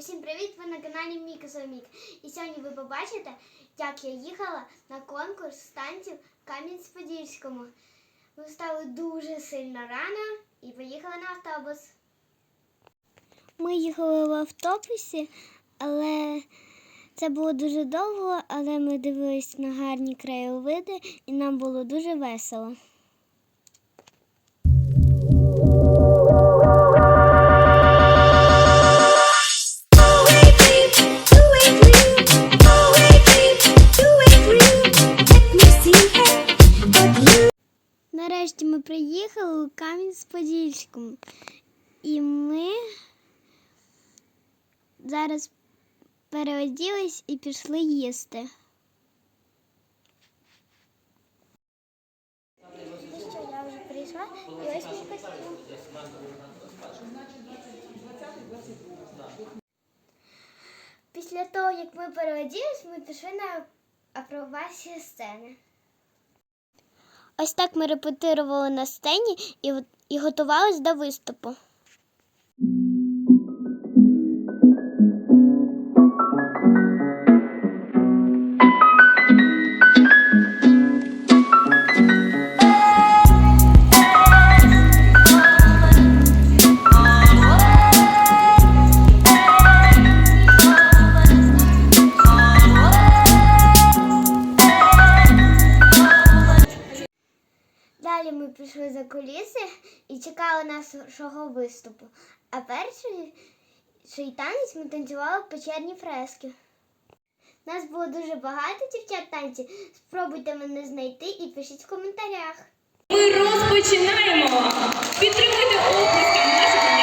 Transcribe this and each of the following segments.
Усім привіт! Ви на каналі Міка. І сьогодні ви побачите, як я їхала на конкурс станців в Кам'янець-Подільському. Ми встали дуже сильно рано і поїхали на автобус. Ми їхали в автобусі, але це було дуже довго, але ми дивились на гарні краєвиди і нам було дуже весело. Кам'янець-Подільському. І ми зараз переоділись і пішли їсти. Після того, як ми переоділись, ми пішли на апробацію сцени. Ось так ми репетирували на сцені і, і готувались до виступу. Виступу. А перший ший танець ми танцювали в печерні фрески. Нас було дуже багато дівчат танці. Спробуйте мене знайти і пишіть в коментарях. Ми розпочинаємо. Підтримуйте оплесками наших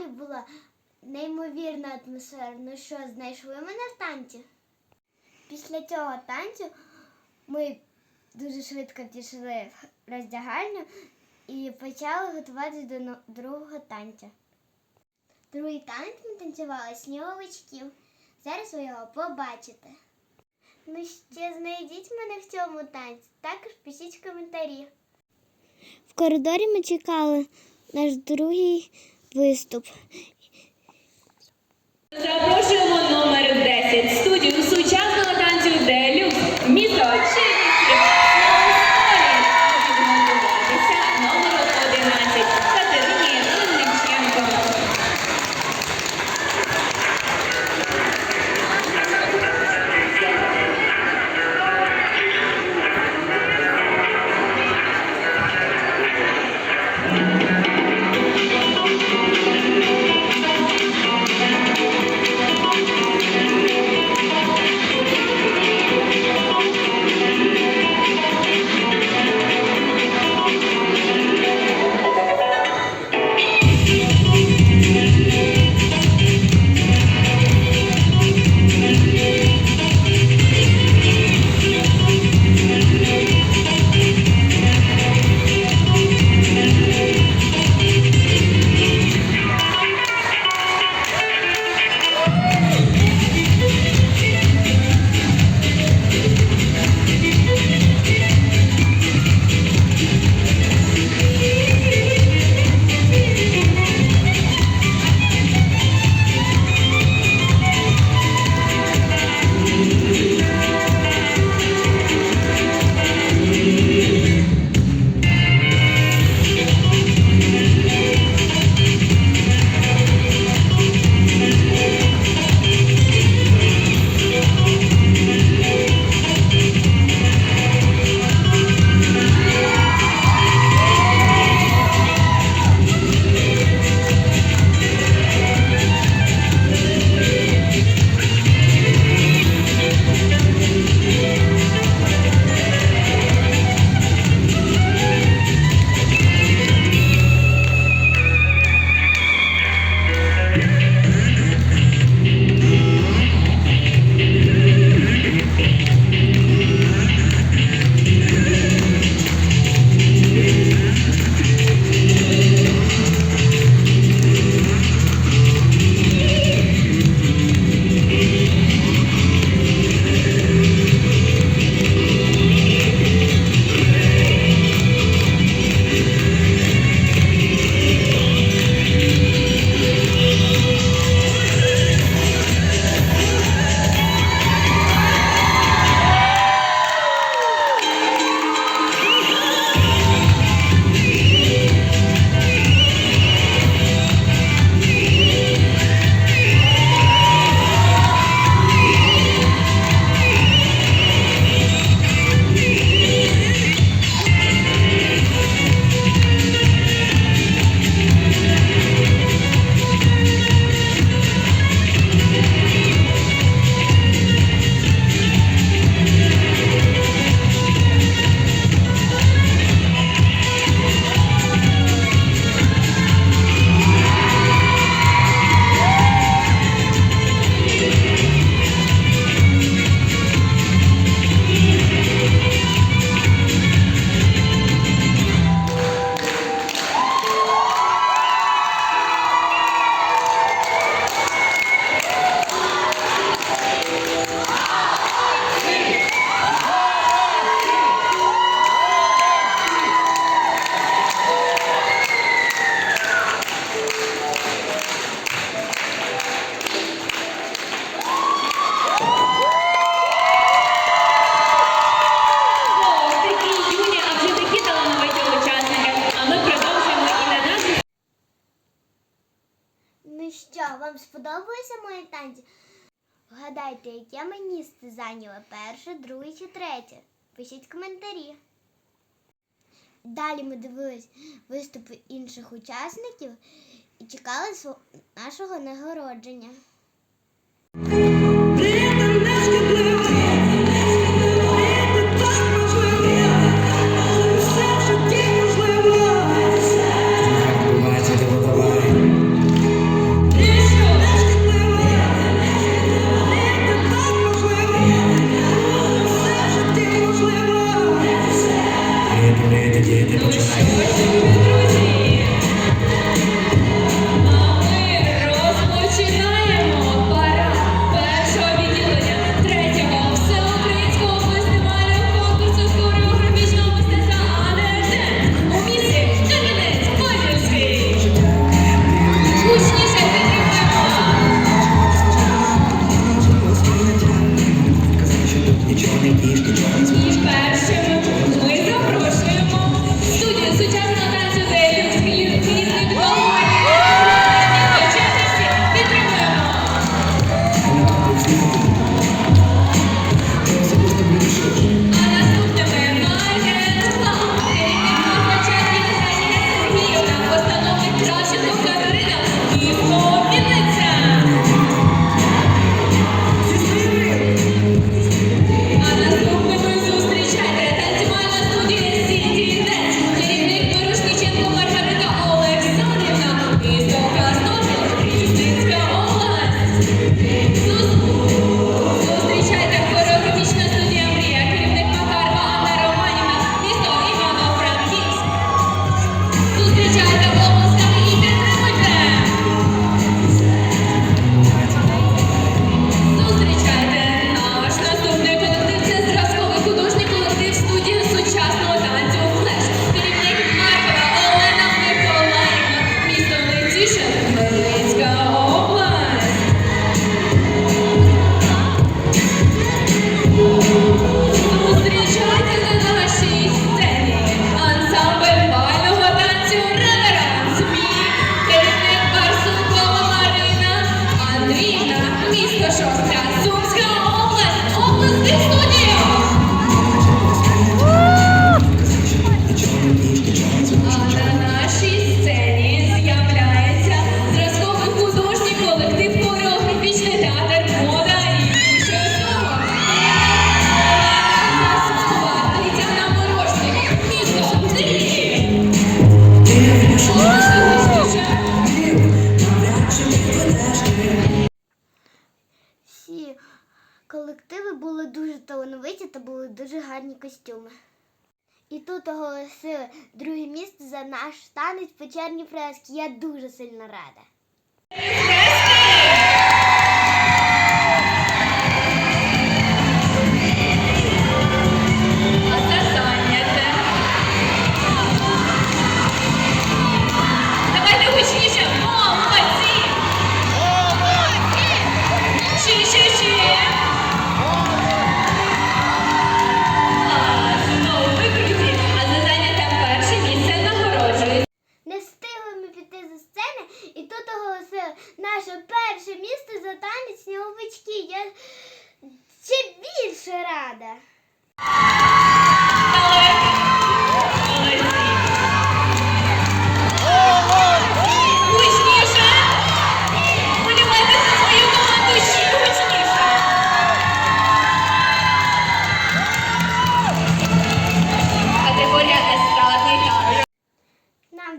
залі була неймовірна атмосфера. Ну що, знайшли мене в танці? Після цього танцю ми дуже швидко пішли в роздягальню і почали готуватися до другого танця. Другий танець ми танцювали сніговичків. Зараз ви його побачите. Ну ще знайдіть мене в цьому танці. Також пишіть коментарі. В коридорі ми чекали наш другий виступ. Запрошуємо номер 10 студію сучасного танцю Делюкс. Місто Вгадайте, яке мені місце зайняли перше, друге чи третє? Пишіть коментарі. Далі ми дивились виступи інших учасників і чекали нашого нагородження. Були дуже талановиті та були дуже гарні костюми. І тут оголосили друге місце за наш танець печерні фрески. Я дуже сильно рада.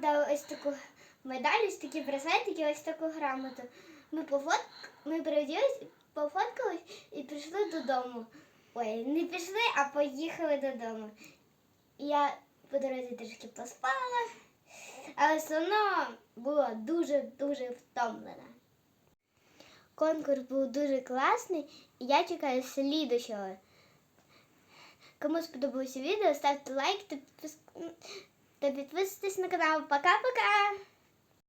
Дали ось таку медаль, ось такі браслетики, ось таку грамоту. Ми пофот... ми переоділись, пофоткались і пішли додому. Ой, не пішли, а поїхали додому. Я по дорозі трішки поспала, але все одно була дуже-дуже втомлена. Конкурс був дуже класний, і я чекаю слідущого. Кому сподобалося відео, ставте лайк та підписуйтесь на канал. Пока-пока!